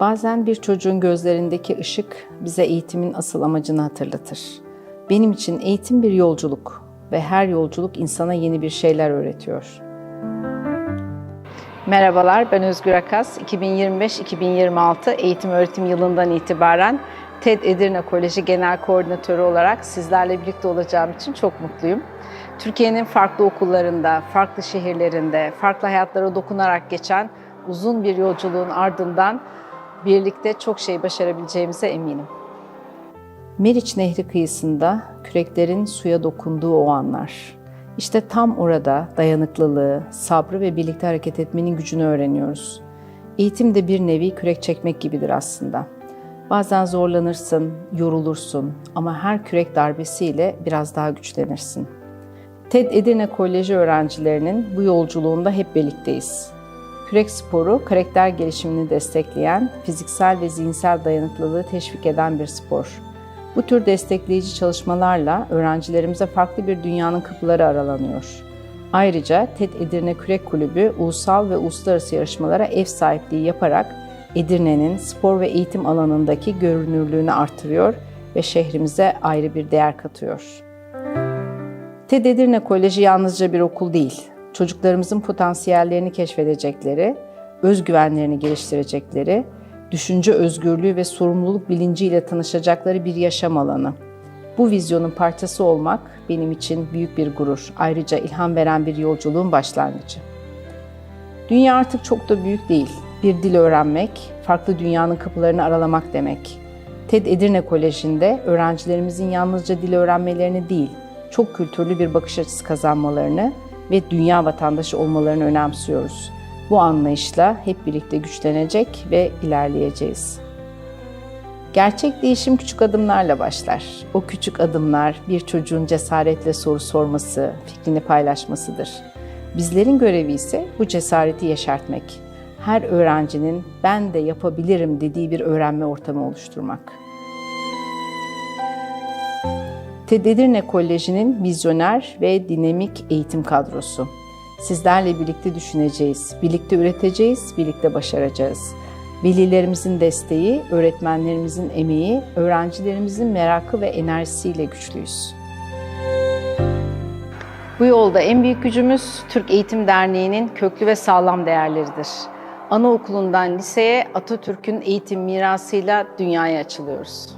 Bazen bir çocuğun gözlerindeki ışık bize eğitimin asıl amacını hatırlatır. Benim için eğitim bir yolculuk ve her yolculuk insana yeni bir şeyler öğretiyor. Merhabalar, ben Özgür Akas. 2025-2026 eğitim öğretim yılından itibaren TED Edirne Koleji Genel Koordinatörü olarak sizlerle birlikte olacağım için çok mutluyum. Türkiye'nin farklı okullarında, farklı şehirlerinde, farklı hayatlara dokunarak geçen uzun bir yolculuğun ardından birlikte çok şey başarabileceğimize eminim. Meriç Nehri kıyısında küreklerin suya dokunduğu o anlar. İşte tam orada dayanıklılığı, sabrı ve birlikte hareket etmenin gücünü öğreniyoruz. Eğitim de bir nevi kürek çekmek gibidir aslında. Bazen zorlanırsın, yorulursun ama her kürek darbesiyle biraz daha güçlenirsin. TED Edirne Koleji öğrencilerinin bu yolculuğunda hep birlikteyiz. Kürek sporu, karakter gelişimini destekleyen, fiziksel ve zihinsel dayanıklılığı teşvik eden bir spor. Bu tür destekleyici çalışmalarla öğrencilerimize farklı bir dünyanın kapıları aralanıyor. Ayrıca TED Edirne Kürek Kulübü ulusal ve uluslararası yarışmalara ev sahipliği yaparak Edirne'nin spor ve eğitim alanındaki görünürlüğünü artırıyor ve şehrimize ayrı bir değer katıyor. TED Edirne Koleji yalnızca bir okul değil, çocuklarımızın potansiyellerini keşfedecekleri, özgüvenlerini geliştirecekleri, düşünce özgürlüğü ve sorumluluk bilinciyle tanışacakları bir yaşam alanı. Bu vizyonun parçası olmak benim için büyük bir gurur. Ayrıca ilham veren bir yolculuğun başlangıcı. Dünya artık çok da büyük değil. Bir dil öğrenmek, farklı dünyanın kapılarını aralamak demek. TED Edirne Koleji'nde öğrencilerimizin yalnızca dil öğrenmelerini değil, çok kültürlü bir bakış açısı kazanmalarını ve dünya vatandaşı olmalarını önemsiyoruz. Bu anlayışla hep birlikte güçlenecek ve ilerleyeceğiz. Gerçek değişim küçük adımlarla başlar. O küçük adımlar bir çocuğun cesaretle soru sorması, fikrini paylaşmasıdır. Bizlerin görevi ise bu cesareti yeşertmek. Her öğrencinin ben de yapabilirim dediği bir öğrenme ortamı oluşturmak. TED Edirne Koleji'nin vizyoner ve dinamik eğitim kadrosu. Sizlerle birlikte düşüneceğiz, birlikte üreteceğiz, birlikte başaracağız. Velilerimizin desteği, öğretmenlerimizin emeği, öğrencilerimizin merakı ve enerjisiyle güçlüyüz. Bu yolda en büyük gücümüz Türk Eğitim Derneği'nin köklü ve sağlam değerleridir. Anaokulundan liseye Atatürk'ün eğitim mirasıyla dünyaya açılıyoruz.